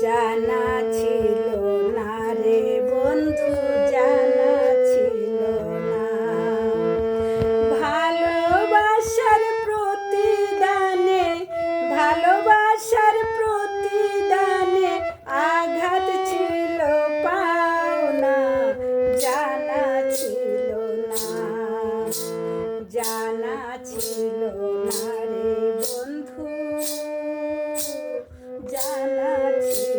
জানা ছিল না রে বন্ধু। Thank you.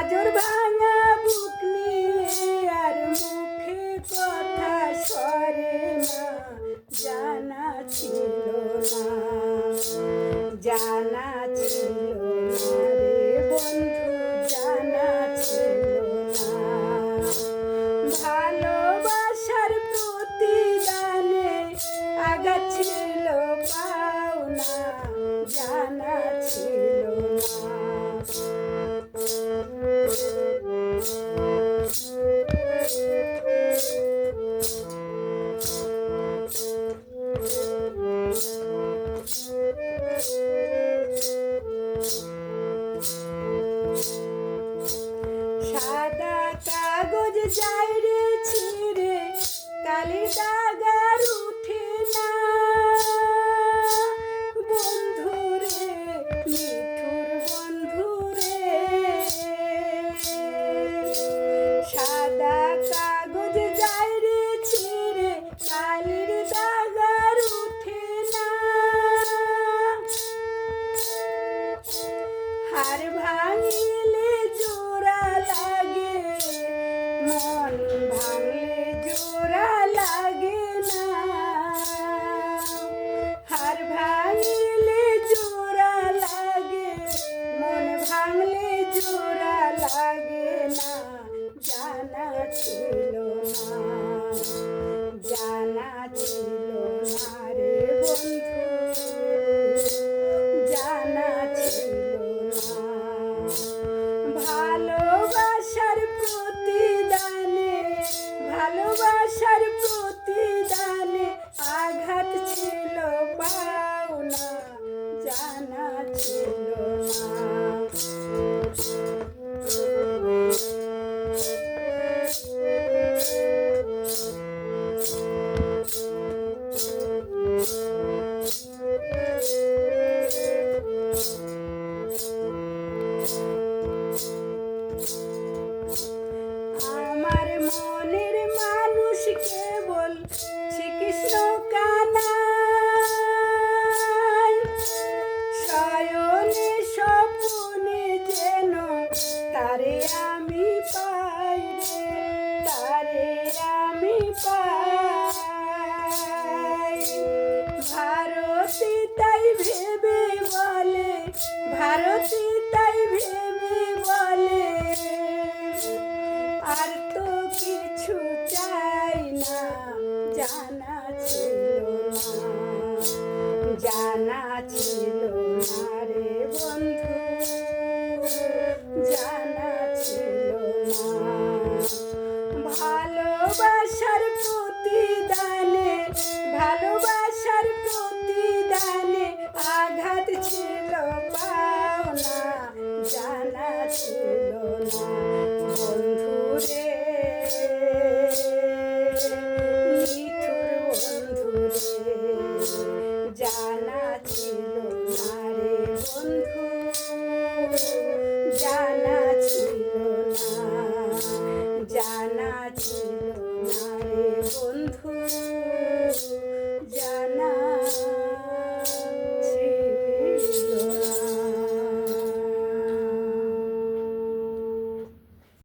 গাজর ভাঙা বুক নিয়ে আর মুখে কথা সরে না জানা ছিল 下雨的天 মন ভাঙলে জোড়া লাগে না। হার ভাঙলে জোড়া লাগে, মন ভাঙলে জোড়া লাগে না। জানা ছিল না, জানা ছিল Thank you. patterns.